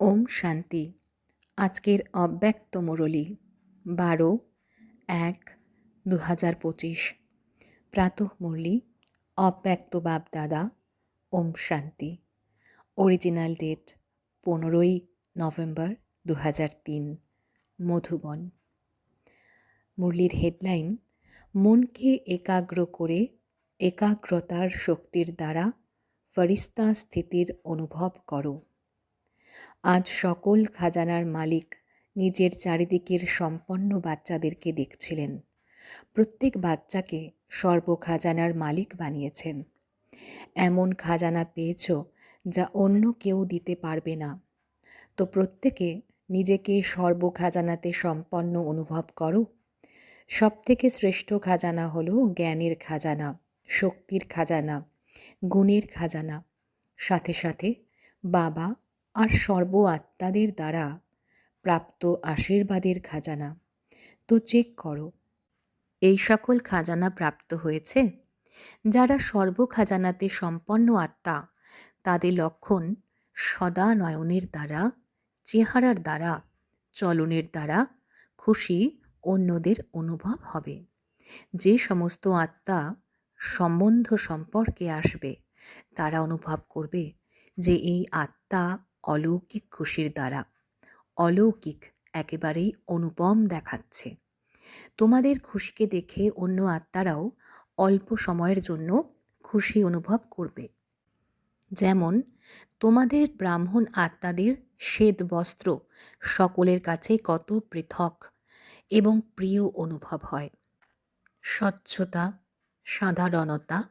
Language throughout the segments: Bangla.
ওম শান্তি। আজকের অব্যক্ত মুরলী, বারো, এক দু হাজার পঁচিশ। প্রাতঃ মুরলী, অব্যক্ত বাপদাদা ওম শান্তি। অরিজিনাল ডেট, পনেরোই নভেম্বর দু হাজার তিন, মধুবন। মুরলির হেডলাইন, মনকে একাগ্র করে, একাগ্রতার শক্তির দ্বারা ফরিস্তা স্থিতির অনুভব করো। আজ সকল খাজানার মালিক নিজের চারিদিকের সম্পন্ন বাচ্চাদেরকে দেখছিলেন। প্রত্যেক বাচ্চাকে সর্বখাজানার মালিক বানিয়েছেন। এমন খাজানা পেয়েছ যা অন্য কেউ দিতে পারবে না। তো প্রত্যেকে নিজেকে সর্বখাজানাতে সম্পন্ন অনুভব করো। সবথেকে শ্রেষ্ঠ খাজানা হলো জ্ঞানের খাজানা, শক্তির খাজানা, গুণের খাজানা। সাথে সাথে বাবা আর সর্ব আত্মাদের দ্বারা প্রাপ্ত আশীর্বাদের খাজানা। তো চেক করো, এই সকল খাজানা প্রাপ্ত হয়েছে? যারা সর্ব খাজানাতে সম্পন্ন আত্মা, তাদের লক্ষণ সদা নয়নের দ্বারা, চেহারার দ্বারা, চলনের দ্বারা খুশি অন্যদের অনুভব হবে। যে সমস্ত আত্মা সম্বন্ধ সম্পর্কে আসবে, তারা অনুভব করবে যে এই আত্মা অলৌকিক খুশির দ্বারা। অলৌকিক একেবারেই অনুপম দেখাচ্ছে। তোমাদের খুশিকে দেখে অন্য আত্মারাও অল্প সময়ের জন্য খুশি অনুভব করবে। যেমন, তোমাদের ব্রাহ্মণ আত্মাদের শ্বেত বস্ত্র সকলের কাছে কত পৃথক এবং প্রিয় অনুভব হয়। স্বচ্ছতা, সাধারণতা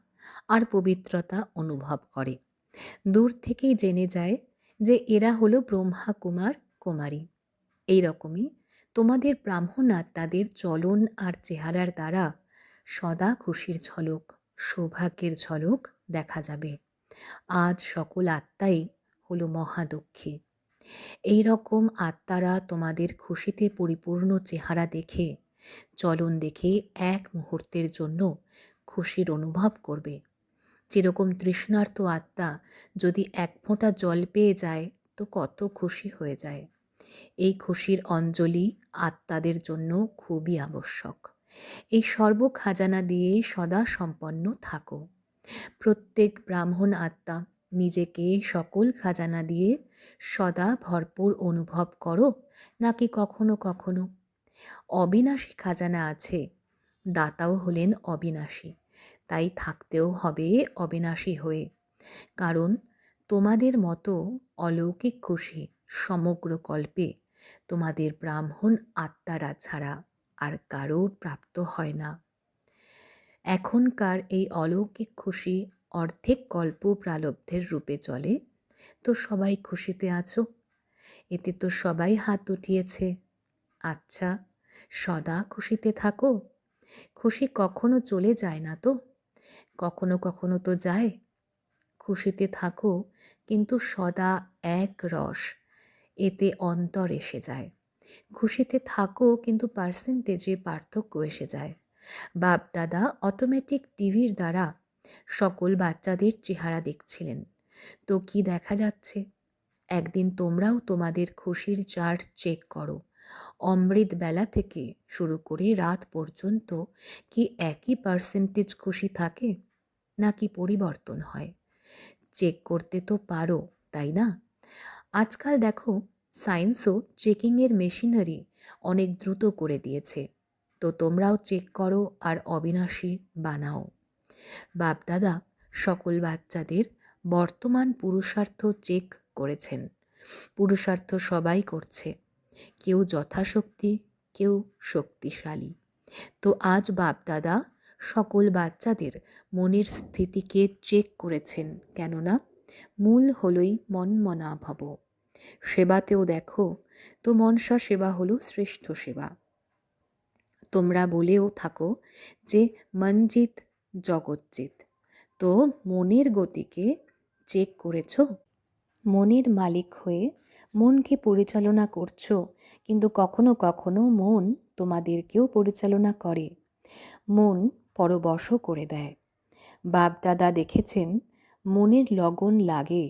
আর পবিত্রতা অনুভব করে। দূর থেকেই জেনে যায় এরা হলো ব্রহ্মা কুমার। কুমারী এই রকমই তোমাদের ব্রাহ্মণ আত্মাদের চলন আর চেহারার দ্বারা সদা খুশির ঝলক, সৌভাগ্যের ঝলক দেখা যাবে। আজ সকল আত্মাই হলো মহাদুঃখী এই রকম আত্মারা তোমাদের খুশিতে পরিপূর্ণ চেহারা দেখে, চলন দেখে এক মুহূর্তের জন্য খুশির অনুভব করবে। যেরকম তৃষ্ণার্ত আত্মা যদি এক ফোঁটা জল পেয়ে যায়, তো কত খুশি হয়ে যায়। এই খুশির অঞ্জলি আত্মাদের জন্য খুবই আবশ্যক। এই সর্ব খাজানা দিয়ে সদা সম্পন্ন থাকো। প্রত্যেক ব্রাহ্মণ আত্মা নিজেকে সকল খাজানা দিয়ে সদা ভরপুর অনুভব করো, নাকি কখনো কখনো। অবিনাশী খাজানা আছে, দাতাও হলেন অবিনাশী। তাই থাকতেও হবে অবিনাশী হয়ে। কারণ তোমাদের মতো অলৌকিক খুশি সমগ্র কল্পে তোমাদের ব্রাহ্মণ আত্মারা ছাড়া আর কারোর প্রাপ্ত হয় না। এখনকার এই অলৌকিক খুশি অর্ধেক কল্প প্রালব্ধের রূপে চলে। তো সবাই খুশিতে আছো? এতে তো সবাই হাত উঠিয়েছে। আচ্ছা সদা খুশিতে থাকো। খুশি কখনো চলে যায় না তো? কখনো তো যায়। খুশিতে থাকো, কিন্তু সদা এক রস, এতে অন্তর এসে যায়। খুশিতে থাকো, কিন্তু পার্সেন্টেজে পার্থক্য এসে যায়। বাপ দাদা অটোমেটিক টিভির দ্বারা সকল বাচ্চাদের চেহারা দেখছিলেন। তো কি দেখা যাচ্ছে? একদিন তোমরাও তোমাদের খুশির চার্ট চেক করো। অমৃত বেলা থেকে শুরু করে রাত পর্যন্ত কি একই পার্সেন্টেজ খুশি থাকে? নাকি পরিবর্তন হয়? চেক করতে তো পারো, তাই না? আজকাল দেখো, সায়েন্সও চেকিংয়ের মেশিনারি অনেক দ্রুত করে দিয়েছে। তো তোমরাও চেক করো আর অবিনাশী বানাও। বাপদাদা, সকল বাচ্চাদের বর্তমান পুরুষার্থ চেক করেছেন। পুরুষার্থ সবাই করছে। কেউ যথাশক্তি, কেউ শক্তিশালী। তো আজ বাপদাদা সকল বাচ্চাদের মনের স্থিতিকে চেক করেছেন, কেননা মূল হলই মনমনা ভব সেবাতেও দেখো, তো মনসা সেবা হলো শ্রেষ্ঠ সেবা। তোমরা বলেও থাকো যে মনজিৎ জগৎজিৎ তো মনের গতিকে চেক করেছ? মনের মালিক হয়ে মনকে পরিচালনা করছ, কিন্তু কখনো কখনো মন তোমাদেরকেও পরিচালনা করে। মন পরবশ করে দেয়। বাপদাদা দেখেছেন, মনের লগন লাগে,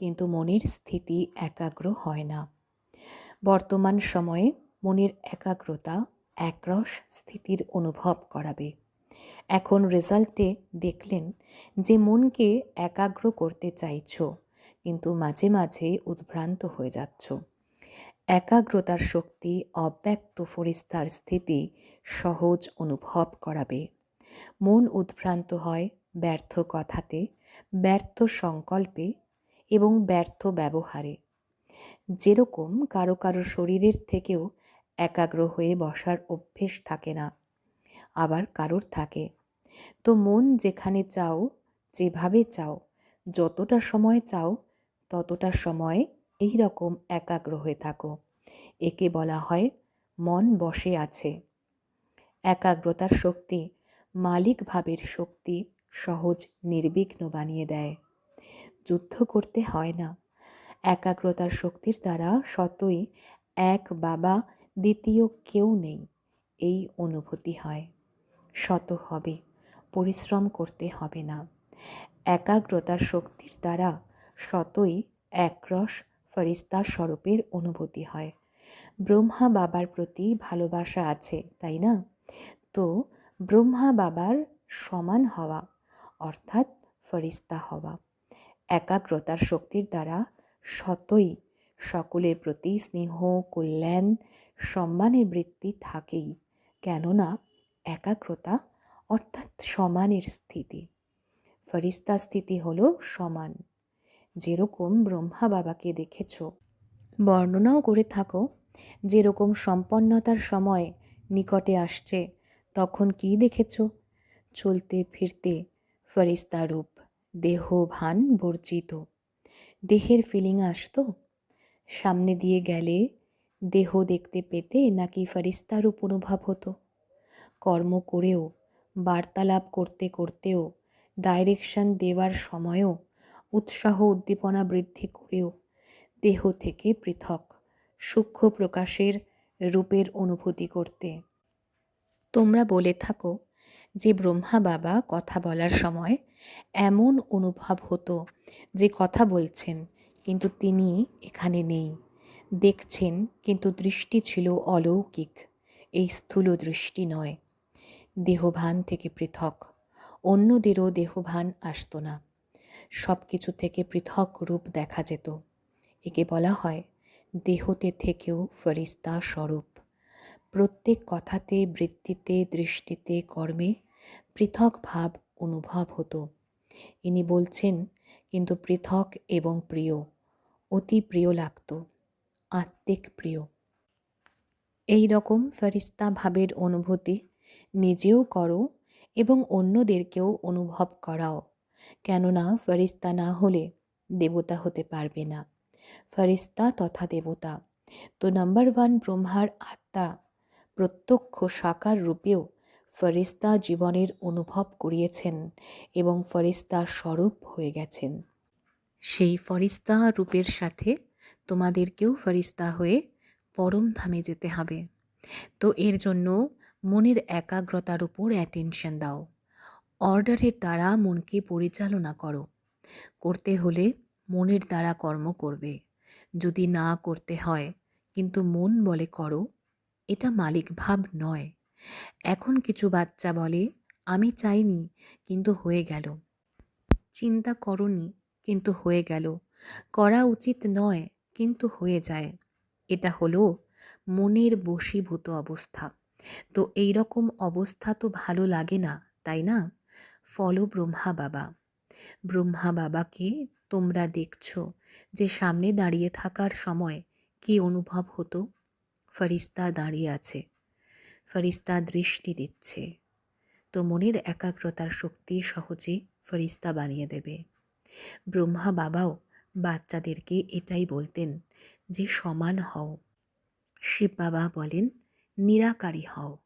কিন্তু মনের স্থিতি একাগ্র হয় না। বর্তমান সময়ে মনের একাগ্রতা একরস স্থিতির অনুভব করাবে। এখন রেজাল্টে দেখলেন যে মনকে একাগ্র করতে চাইছো, কিন্তু মাঝে মাঝে উদ্ভ্রান্ত হয়ে যাচ্ছ। একাগ্রতার শক্তি অব্যক্ত ফরিস্তার স্থিতি সহজ অনুভব করাবে। মন উদ্ভ্রান্ত হয় ব্যর্থ কথাতে, ব্যর্থ সংকল্পে এবং ব্যর্থ ব্যবহারে। যেরকম কারও কারও শরীরের থেকেও একাগ্র হয়ে বসার অভ্যেস থাকে না, আবার কারোর থাকে। তো মন যেখানে চাও, যেভাবে চাও, যতটা সময় চাও, ততটা সময় এই রকম একাগ্র হয়ে থাকো। একে বলা হয় মন বসে আছে। একাগ্রতার শক্তি মালিক ভাবের শক্তি সহজ নির্বিঘ্ন বানিয়ে দেয়। যুদ্ধ করতে হয় না। একাগ্রতার শক্তির দ্বারা সতই এক বাবা দ্বিতীয় কেউ নেই। এই অনুভূতি হয়। শত হবে, পরিশ্রম করতে হবে না। একাগ্রতার শক্তির দ্বারা শতই একরস ফরিস্তা স্বরূপের অনুভূতি হয়। ব্রহ্মা বাবার প্রতি ভালোবাসা আছে, তাই না? তো ব্রহ্মা বাবার সমান হওয়া, অর্থাৎ ফরিস্তা হওয়া। একাগ্রতার শক্তির দ্বারা শতই সকলের প্রতি স্নেহ, কল্যাণ, সম্মানের বৃত্তি থাকেই, কেননা একাগ্রতা অর্থাৎ সমানের স্থিতি। ফরিস্তা স্থিতি হল সমান। যেরকম ব্রহ্মা বাবাকে দেখেছ, বর্ণনাও করে থাকো, যেরকম সম্পন্নতার সময় নিকটে আসছে তখন কি দেখেছ? চলতে ফিরতে ফরিস্তা রূপ দেহ ভান বর্জিত। দেহের ফিলিং আসতো? সামনে দিয়ে গেলে দেহ দেখতে পেতে নাকি ফরিস্তা রূপ অনুভব হতো? কর্ম করেও, বার্তালাপ করতে করতেও ডাইরেকশন দেওয়ার সময়ও, উৎসাহ উদ্দীপনা বৃদ্ধি করেও দেহ থেকে পৃথক, সূক্ষ্ম প্রকাশের রূপের অনুভূতি করতে। তোমরা বলে থাকো যে ব্রহ্মা বাবা কথা বলার সময় এমন অনুভব হতো যে কথা বলছেন, কিন্তু তিনি এখানে নেই। দেখছেন, কিন্তু দৃষ্টি ছিল অলৌকিক। এই স্থূল দৃষ্টি নয়। দেহভান থেকে পৃথক। অন্যদেরও দেহভান আসতো না। সব কিছু থেকে পৃথক রূপ দেখা যেত। একে বলা হয় দেহতে থেকেও ফরিস্তা স্বরূপ। প্রত্যেক কথাতে, বৃত্তিতে, দৃষ্টিতে, কর্মে পৃথক ভাব অনুভব হতো। ইনি বলছেন, কিন্তু পৃথক এবং প্রিয়, অতি প্রিয় লাগত, আত্মিক প্রিয়। এই রকম ফরিস্তা ভাবের অনুভূতি নিজেও করো এবং অন্যদেরকেও অনুভব করাও, কেননা ফরিস্তা না হলে দেবতা হতে পারবে না। ফরিস্তা তথা দেবতা। তো নাম্বার ওয়ান ব্রহ্মার আত্মা প্রত্যক্ষ সাকার রূপেও ফরিস্তা জীবনের অনুভব করিয়েছেন এবং ফরিস্তা স্বরূপ হয়ে গেছেন। সেই ফরিস্তা রূপের সাথে তোমাদেরকেও ফরিস্তা হয়ে পরম ধামে যেতে হবে। তো এর জন্য মনের একাগ্রতার উপর অ্যাটেনশন দাও। অর্ডারের দ্বারা মনকে পরিচালনা করো। করতে হলে মনের দ্বারা কর্ম করবে। যদি না করতে হয়, কিন্তু মন বলে করো এটা মালিক ভাব নয়। এখন কিছু বাচ্চা বলে, আমি চাইনি, কিন্তু হয়ে গেল। চিন্তা করনি, কিন্তু হয়ে গেল। করা উচিত নয়, কিন্তু হয়ে যায়। এটা হলো মনের বশীভূত অবস্থা। তো এই রকম অবস্থা তো ভালো লাগে না, তাই না? ফলো ব্রহ্মা বাবা। ব্রহ্মা বাবাকে তোমরা দেখছ যে সামনে দাঁড়িয়ে থাকার সময় কি অনুভব হতো? ফরিস্তা দাঁড়িয়ে আছে। ফরিস্তা দৃষ্টি দিচ্ছে। তো মনের একাগ্রতার শক্তি সহজে ফরিস্তা বানিয়ে দেবে। ব্রহ্মা বাবাও বাচ্চাদেরকে এটাই বলতেন যে, সমান হও। শিব বাবা বলেন, নিরাকারী হও।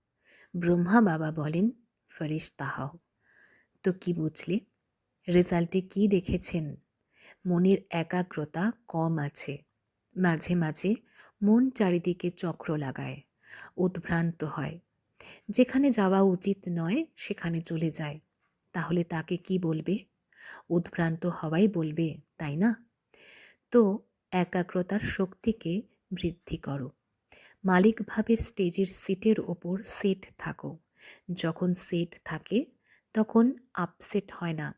ব্রহ্মা বাবা বলেন, ফরিস্তা হও। তো কি বুঝলে? রেজাল্টে কি দেখেছেন? মনের একাগ্রতা কম আছে। মাঝে মাঝে মন চারিদিকে চক্র লাগায়, উদ্ভ্রান্ত হয়। যেখানে যাওয়া উচিত নয়, সেখানে চলে যায়। তাহলে তাকে কি বলবে? উদ্ভ্রান্ত হওয়াই বলবে, তাই না? তো একাগ্রতার শক্তিকে বৃদ্ধি করো। মালিক ভাবের স্টেজের সিটের ওপর সেট থাকো। যখন সেট থাকে, তখন আপসেট হয় না।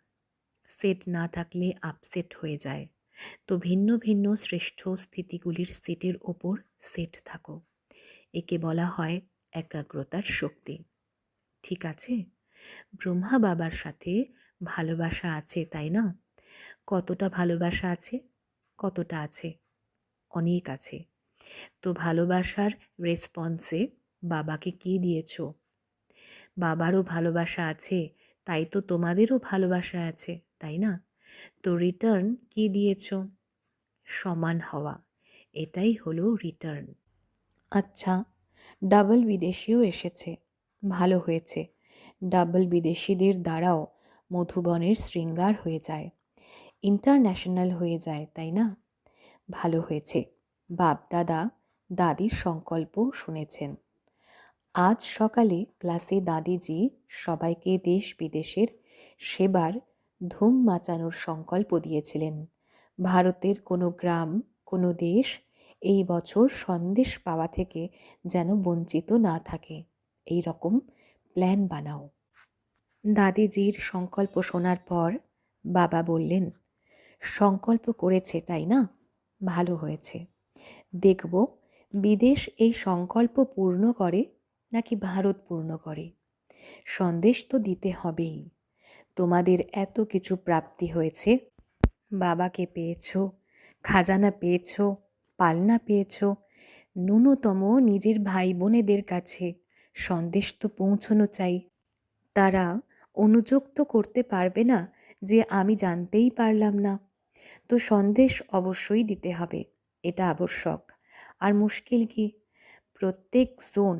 সেট না থাকলে আপসেট হয়ে যায়। তো ভিন্ন ভিন্ন শ্রেষ্ঠ স্থিতিগুলির সেটের ওপর সেট থাকো। একে বলা হয় একাগ্রতার শক্তি। ঠিক আছে? ব্রহ্মা বাবার সাথে ভালোবাসা আছে, তাই না? কতটা ভালোবাসা আছে? কতটা আছে? অনেক আছে। তো ভালোবাসার রেসপন্সে বাবাকে কি দিয়েছ? বাবারও ভালোবাসা আছে, তাই তো তোমাদেরও ভালোবাসা আছে, তাই না? তো রিটার্ন কি দিয়েছ? সমান হওয়া। এটাই হলো রিটার্ন আচ্ছা ডাবল বিদেশিও এসেছে। ভালো হয়েছে। ডাবল বিদেশিদের দ্বারাও মধুবনের শৃঙ্গার হয়ে যায়। ইন্টারন্যাশনাল হয়ে যায়, তাই না? ভালো হয়েছে। বাপ, দাদা, দাদির সংকল্প শুনেছেন। আজ সকালে ক্লাসে দাদিজি সবাইকে দেশ বিদেশের সেবার ধুম মাচানোর সংকল্প দিয়েছিলেন। ভারতের কোনো গ্রাম, কোনো দেশ এই বছর সন্দেশ পাওয়া থেকে যেন বঞ্চিত না থাকে। এই রকম প্ল্যান বানাও। দাদিজির সংকল্প শোনার পর বাবা বললেন, সংকল্প করেছে, তাই না? ভালো হয়েছে। দেখব বিদেশ এই সংকল্প পূর্ণ করে নাকি ভারত পূর্ণ করে। সন্দেশ তো দিতে হবেই। তোমাদের এত কিছু প্রাপ্তি হয়েছে? বাবাকে পেয়েছ, খাজানা পেয়েছ, পালনা পেয়েছ, ন্যূনতম নিজের ভাই বোনেদের কাছে সন্দেশ তো পৌঁছনো চাই। তারা অনুযুক্ত করতে পারবে না যে আমি জানতেই পারলাম না। তো সন্দেশ অবশ্যই দিতে হবে, এটা আবশ্যক। আর মুশকিল কি? প্রত্যেক জোন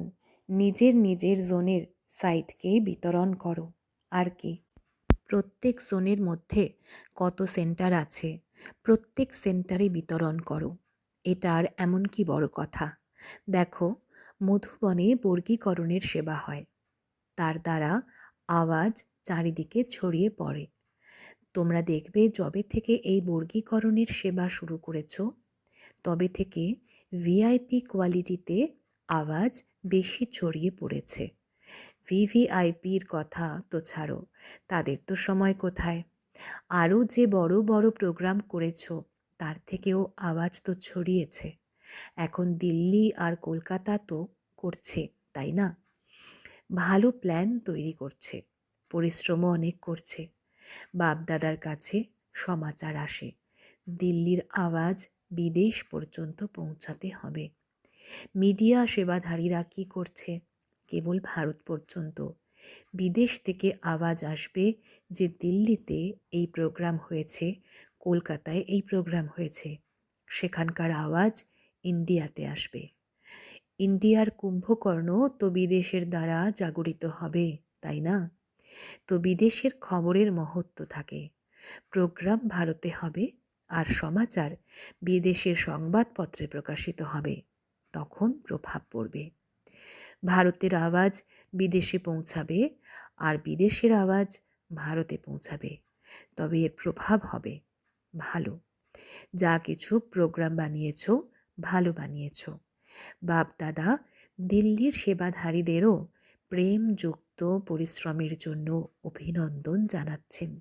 নিজের নিজের জোনের সাইটকে বিতরণ করো, আর কি? প্রত্যেক জোনের মধ্যে কত সেন্টার আছে, প্রত্যেক সেন্টারে বিতরণ করো। এটা আর এমন কি বড় কথা? দেখো, মধুবনে বর্গীকরণের সেবা হয়। তার দ্বারা আওয়াজ চারিদিকে ছড়িয়ে পড়ে। তোমরা দেখবে যবে থেকে এই বর্গীকরণের সেবা শুরু করেছ, তবে থেকে ভিআইপি কোয়ালিটিতে আওয়াজ বেশি ছড়িয়ে পড়েছে। ভিভিআইপির কথা তো ছাড়ো, তাদের তো সময় কোথায়? আরও যে বড় বড় প্রোগ্রাম করেছ, তার থেকেও আওয়াজ তো ছড়িয়েছে। এখন দিল্লি আর কলকাতা তো করছে, তাই না? ভালো প্ল্যান তৈরি করছে, পরিশ্রমও অনেক করছে। বাপদাদার কাছে সমাচার আসে, দিল্লির আওয়াজ বিদেশ পর্যন্ত পৌঁছাতে হবে। মিডিয়া সেবাধারীরা কি করছে? কেবল ভারত পর্যন্ত। বিদেশ থেকে আওয়াজ আসবে যে দিল্লিতে এই প্রোগ্রাম হয়েছে, কলকাতায় এই প্রোগ্রাম হয়েছে। সেখানকার আওয়াজ ইন্ডিয়াতে আসবে। ইন্ডিয়ার কুম্ভকর্ণ তো বিদেশের দ্বারা জাগরিত হবে, তাই না? তো বিদেশের খবরের মহত্ব থাকে। প্রোগ্রাম ভারতে হবে আর সমাচার বিদেশের সংবাদপত্রে প্রকাশিত হবে। তখন প্রভাব পড়বে। ভারতের আওয়াজ বিদেশে পৌঁছাবে আর বিদেশের আওয়াজ ভারতে পৌঁছাবে। তবে এর প্রভাব হবে ভালো। যা কিছু প্রোগ্রাম বানিয়েছ, ভালো বানিয়েছ। বাপ দাদা, দিল্লির সেবাধারীদেরও প্রেমযুক্ত পরিশ্রমের জন্য অভিনন্দন জানাচ্ছেন।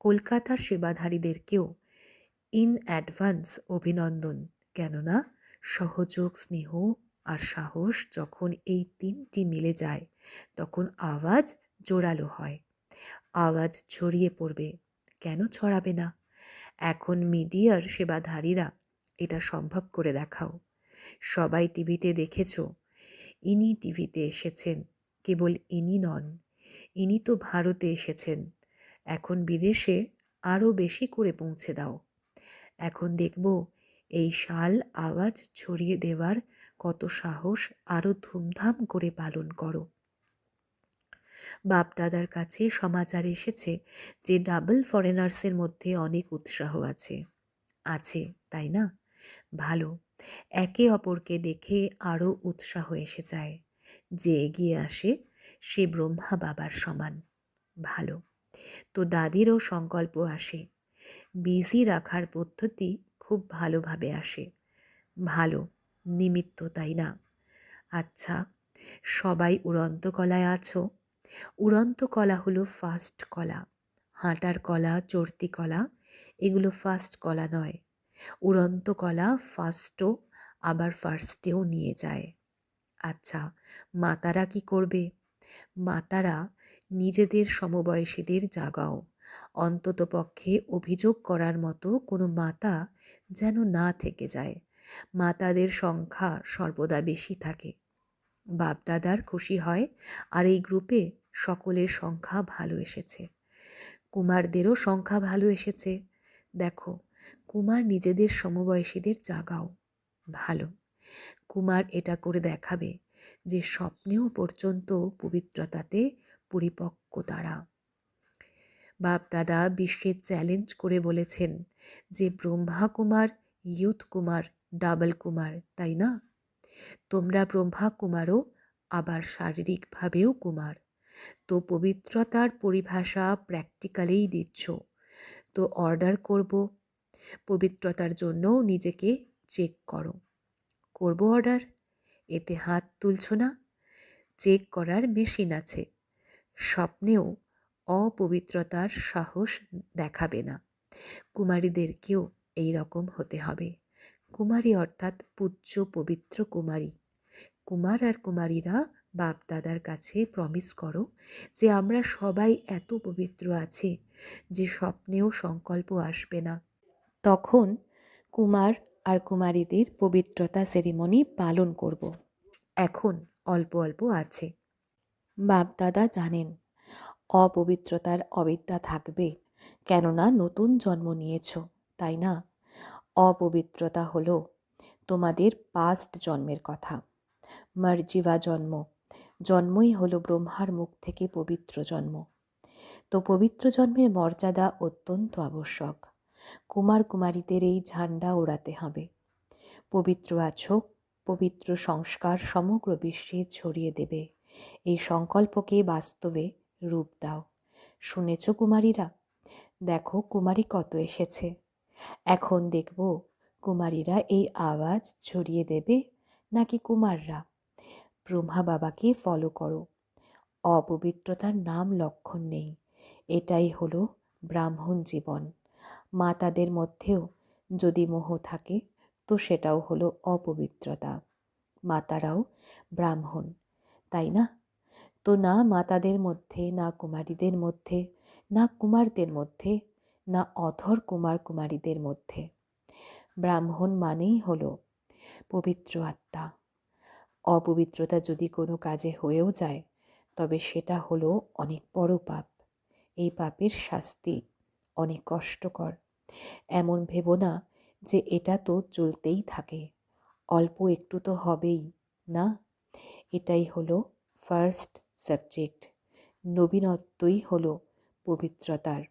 কলকাতার সেবাধারীদেরকেও ইন অ্যাডভান্স অভিনন্দন। কেননা, সহযোগ, স্নেহ আর সাহস যখন এই তিনটি মিলে যায়, তখন আওয়াজ জোরালো হয়। আওয়াজ ছড়িয়ে পড়বে। কেন ছড়াবে না? এখন মিডিয়ার সেবাধারীরা এটা সম্ভব করে দেখাও। সবাই টিভিতে দেখেছ? ইনি টিভিতে এসেছেন। কেবল ইনি নন। ইনি তো ভারতে এসেছেন। এখন বিদেশে আরও বেশি করে পৌঁছে দাও। এখন দেখব এই শাল আওয়াজ ছড়িয়ে দেওয়ার কত সাহস আরও ধুমধাম করে পালন করো। বাপদাদার কাছে সমাচার এসেছে যে ডাবল ফরেনার্সের মধ্যে অনেক উৎসাহ আছে। আছে, তাই না? ভালো, একে অপরকে দেখে আরও উৎসাহ এসে যায়। যে এগিয়ে আসে, সে ব্রহ্মা বাবার সমান। ভালো, তো দাদিরও সংকল্প আসে। বিজি রাখার পদ্ধতি খুব ভালোভাবে আসে। ভালো নিমিত্ত, তাই না? আচ্ছা সবাই উড়ন্ত কলায় আছো? উড়ন্ত কলা হলো ফার্স্ট কলা। হাঁটার কলা, চড়তি কলা, এগুলো ফার্স্ট কলা নয়। উড়ন্ত কলা ফার্স্টও আবার ফার্স্টেও নিয়ে যায়। আচ্ছা মাতারা কি করবে? মাতারা নিজেদের সমবয়সীদের জাগাও। অন্তত পক্ষে অভিযোগ করার মতো কোনো মাতা যেন না থেকে যায়। মাতাদের সংখ্যা সর্বদা বেশি থাকে। বাপদাদার খুশি হয়, আর এই গ্রুপে সকলের সংখ্যা ভালো এসেছে। কুমারদেরও সংখ্যা ভালো এসেছে। দেখো, কুমার নিজেদের সমবয়সীদের জাগাও। ভালো। কুমার এটা করে দেখাবে যে স্বপ্নেও পর্যন্ত পবিত্রতাতে পরিপক্ক তারা। বাপ দাদা বিশ্বের চ্যালেঞ্জ করে বলেছেন যে ব্রহ্মা কুমার ইয়ুথ কুমার ডাবল কুমার, তাই না? তোমরা ব্রহ্মা কুমারও, আবার শারীরিকভাবেও কুমার। তো পবিত্রতার পরিভাষা প্র্যাকটিক্যালেই দিচ্ছ। তো অর্ডার করব। পবিত্রতার জন্যও নিজেকে চেক করো। করব অর্ডার এতে হাত তুলছ না? চেক করার মেশিন আছে। স্বপ্নেও অপবিত্রতার সাহস দেখাবে না। কুমারীদেরকেও এই রকম হতে হবে। কুমারী অর্থাৎ পূজ্য পবিত্র কুমারী। কুমার আর কুমারীরা বাপ দাদার কাছে প্রমিস করো যে আমরা সবাই এত পবিত্র আছি যে স্বপ্নেও সংকল্প আসবে না। তখন কুমার আর কুমারীদের পবিত্রতা সেরিমনি পালন করব। এখন অল্প অল্প আছে। বাপ দাদা জানেন, অপবিত্রতার অবিদ্যা থাকবে, কেননা নতুন জন্ম নিয়েছ, তাই না? অপবিত্রতা হলো তোমাদের পাস্ট জন্মের কথা। মার্জিবা জন্ম। জন্মই হলো ব্রহ্মার মুখ থেকে পবিত্র জন্ম। তো পবিত্র জন্মের মর্যাদা অত্যন্ত আবশ্যক। কুমার কুমারীদের এই ঝান্ডা ওড়াতে হবে। পবিত্র আছো, পবিত্র সংস্কার সমগ্র বিশ্বে ছড়িয়ে দেবে। এই সংকল্পকে বাস্তবে রূপ দাও। শুনেছ কুমারীরা? দেখো কুমারী কত এসেছে। এখন দেখব কুমারীরা এই আওয়াজ ছড়িয়ে দেবে নাকি কুমাররা। ব্রহ্মা বাবাকে ফলো করো। অপবিত্রতার নাম লক্ষণ নেই। এটাই হলো ব্রাহ্মণ জীবন। মাতাদের মধ্যেও যদি মোহ থাকে, তো সেটাও হলো অপবিত্রতা। মাতারাও ব্রাহ্মণ, তাই না? তো না মাতাদের মধ্যে, না কুমারীদের মধ্যে, না কুমারদের মধ্যে না অধর কুমার কুমারীদের মধ্যে। ব্রাহ্মণ মানেই হল পবিত্র আত্মা। অপবিত্রতা যদি কোনো কাজে হয়েও যায়, তবে সেটা হলো অনেক বড় পাপ। এই পাপের শাস্তি অনেক কষ্টকর। এমন ভেব না যে এটা তো চলতেই থাকে। অল্প একটু তো হবেই, না? এটাই হলো ফার্স্ট সাবজেক্ট নবীনত্বই হলো পবিত্রতার।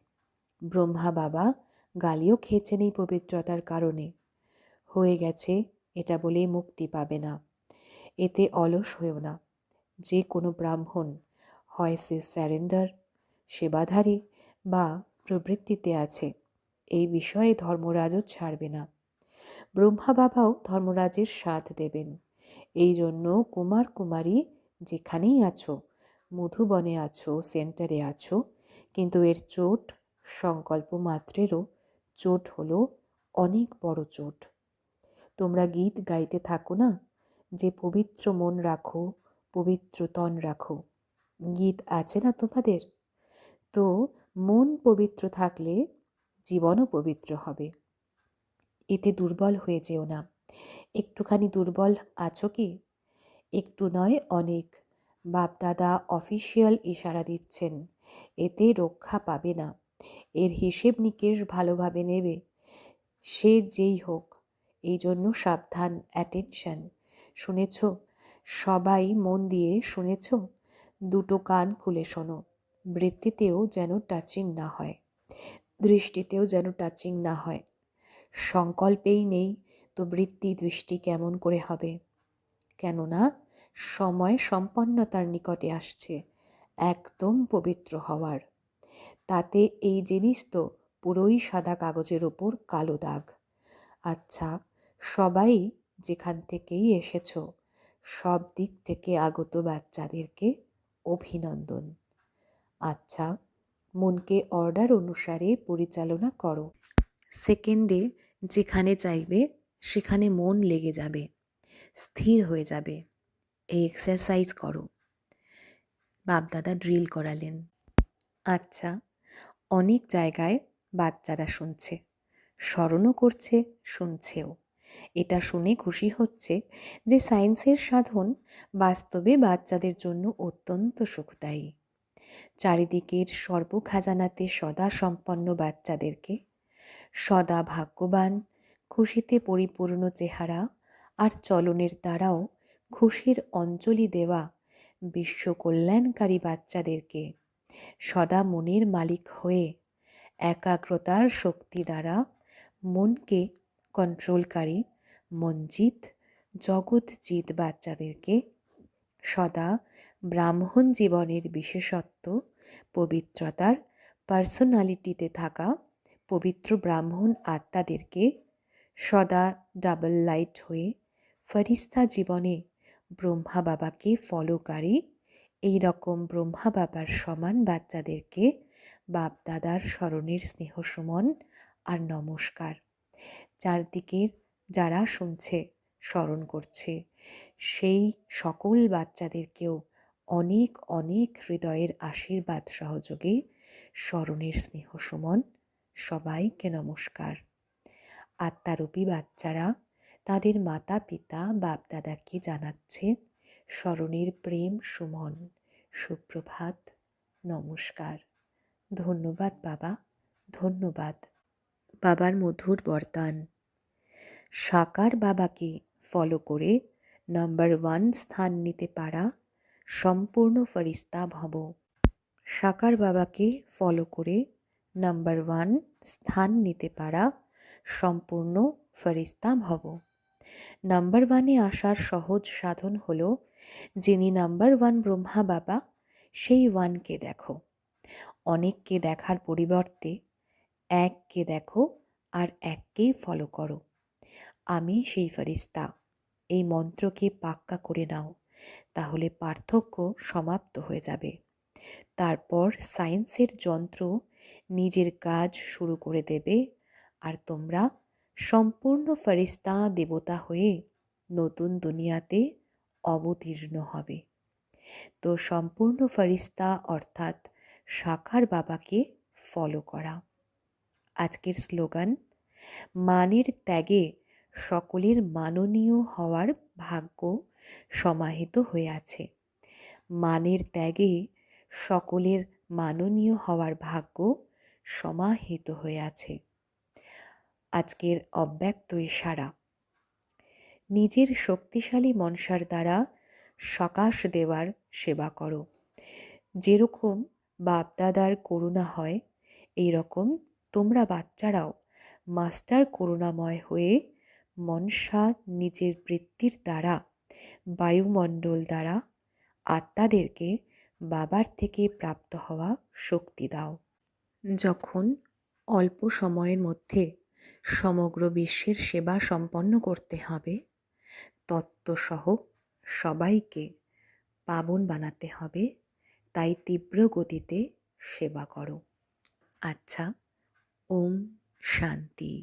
ব্রহ্মা বাবা গালিও খেয়েছেন এই পবিত্রতার কারণে। হয়ে গেছে, এটা বলে মুক্তি পাবে না। এতে অলস হয়েও না। যে কোনো ব্রাহ্মণ হয় সে স্যারেন্ডার, সেবাধারী বা প্রবৃত্তিতে আছে। এই বিষয়ে ধর্মরাজও ছাড়বে না। ব্রহ্মা বাবাও ধর্মরাজের সাথ দেবেন। এই জন্য কুমার কুমারী যেখানেই আছো, মধুবনে আছো, সেন্টারে আছো, কিন্তু এর চোট সংকল্প মাত্রেরও চোট হলো অনেক বড় চোট। তোমরা গীত গাইতে থাকো না, যে পবিত্র মন রাখো, পবিত্র তন রাখো। গীত আছে না তোমাদের? তো মন পবিত্র থাকলে জীবনও পবিত্র হবে। এতে দুর্বল হয়ে যেও না। একটুখানি দুর্বল আছো কি? একটু নয় অনেক। বাপদাদা অফিসিয়াল ইশারা দিচ্ছেন, এতে রক্ষা পাবে না। এর হিসেব নিকেশ ভালোভাবে নেবে। সে যেই হোক, এই জন্য সাবধান অ্যাটেনশন শুনেছ? সবাই মন দিয়ে শুনেছ? দুটো কান খুলে শোনো। বৃত্তিতেও যেন টাচিং না হয়। দৃষ্টিতেও যেন টাচিং না হয়। সংকল্পেই নেই তো বৃত্তি দৃষ্টি কেমন করে হবে? কেননা, সময় সম্পন্নতার নিকটে আসছে। একদম পবিত্র হওয়ার। তাতে এই জিনিস তো পুরোই সাদা কাগজের ওপর কালো দাগ। আচ্ছা সবাই যেখান থেকেই এসেছ, সব দিক থেকে আগত বাচ্চাদেরকে অভিনন্দন। আচ্ছা মনকে অর্ডার অনুসারে পরিচালনা করো। সেকেন্ডে যেখানে চাইবে, সেখানে মন লেগে যাবে, স্থির হয়ে যাবে। এই এক্সারসাইজ করো। বাপদাদা ড্রিল করালেন। আচ্ছা অনেক জায়গায় বাচ্চারা শুনছে। স্মরণও করছে, শুনছেও। এটা শুনে খুশি হচ্ছে যে সায়েন্সের সাধন বাস্তবে বাচ্চাদের জন্য অত্যন্ত সুখদায়ী। চারিদিকের সর্বখাজানাতে সদা সম্পন্ন বাচ্চাদেরকে সদা ভাগ্যবান, খুশিতে পরিপূর্ণ চেহারা আর চলনের দ্বারাও খুশির অঞ্জলি দেওয়া বিশ্ব কল্যাণকারী বাচ্চাদেরকে সদা মনের মালিক হয়ে। একাগ্রতার শক্তি দ্বারা মনকে কন্ট্রোলকারী মঞ্জিত জগৎজিৎ বাচ্চাদেরকে সদা ব্রাহ্মণ জীবনের বিশেষত্ব, পবিত্রতার পার্সোনালিটিতে থাকা পবিত্র ব্রাহ্মণ আত্মাদেরকে সদা ডাবল লাইট হয়ে ফরিস্তা জীবনে ব্রহ্মা বাবাকে ফলোকারী এই রকম ব্রহ্মা বাবার সমান বাচ্চাদেরকে বাপদাদার স্মরণের স্নেহসুমন আর নমস্কার। চারদিকের যারা শুনছে, স্মরণ করছে, সেই সকল বাচ্চাদেরকেও অনেক অনেক হৃদয়ের আশীর্বাদ সহযোগে স্মরণের স্নেহ সুমন সবাইকে নমস্কার। আত্মারূপী বাচ্চারা তাদের মাতা পিতা বাপদাদাকে জানাচ্ছে স্মরণের প্রেম সুমন। সুপ্রভাত, নমস্কার। ধন্যবাদ বাবা, ধন্যবাদ। বাবার মধুর বরদান। সাকার বাবাকে ফলো করে নাম্বার ওয়ান স্থান নিতে পারা সম্পূর্ণ ফরিস্তা ভব। সাকার বাবাকে ফলো করে নাম্বার ওয়ান স্থান নিতে পারা সম্পূর্ণ ফরিস্তা ভব। নাম্বার ওয়ানে আসার সহজ সাধন হল যিনি নাম্বার ওয়ান ব্রহ্মা বাবা, সেই ওয়ানকে দেখো। অনেককে দেখার পরিবর্তে এককে দেখো আর এককেই ফলো করো। আমি সেই ফারিস্তা এই মন্ত্রকে পাক্কা করে নাও, তাহলে পার্থক্য সমাপ্ত হয়ে যাবে। তারপর সায়েন্সের যন্ত্র নিজের কাজ শুরু করে দেবে আর তোমরা সম্পূর্ণ ফারিস্তা দেবতা হয়ে নতুন দুনিয়াতে অবতীর্ণ হবে। তো সম্পূর্ণ ফরিস্তা অর্থাৎ শাখার বাবাকে ফলো করা। আজকের স্লোগান, মানের ত্যাগে সকলের মাননীয় হওয়ার ভাগ্য সমাহিত হয়ে আছে। মানের ত্যাগে সকলের মাননীয় হওয়ার ভাগ্য সমাহিত হয়ে আছে। আজকের অব্যক্ত ইশারা নিজের শক্তিশালী মনসার দ্বারা সকাশ দেওয়ার সেবা করো। যেরকম বাপদাদার করুণা হয় এই রকম তোমরা বাচ্চারাও মাস্টার করুণাময় হয়ে মনসা নিজের বৃত্তির দ্বারা, বায়ুমণ্ডল দ্বারা আত্মাদেরকে বাবার থেকে প্রাপ্ত হওয়া শক্তি দাও। যখন অল্প সময়ের মধ্যে সমগ্র বিশ্বের সেবা সম্পন্ন করতে হবে তত্ত্বসহ সবাইকে পাবন বানাতে হবে তাই তীব্র গতিতে সেবা করো। আচ্ছা ওম শান্তি।